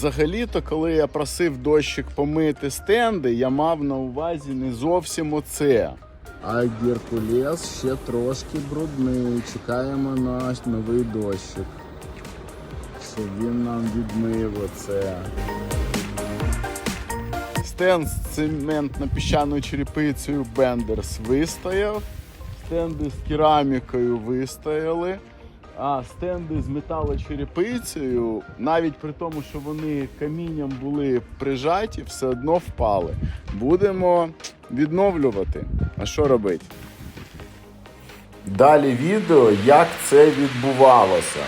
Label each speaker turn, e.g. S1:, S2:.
S1: Взагалі-то, коли я просив дощик помити стенди, я мав на увазі не зовсім оце. А Геркулес ще трошки брудний. Чекаємо на новий дощик. Щоб він нам відмив оце. Стенд з цементно-піщаною черепицею Бендерс вистояв. Стенди з керамікою вистояли. А стенди з металочерепицею, навіть при тому, що вони камінням були прижаті, все одно впали. Будемо відновлювати. А що робити? Далі відео, як це відбувалося.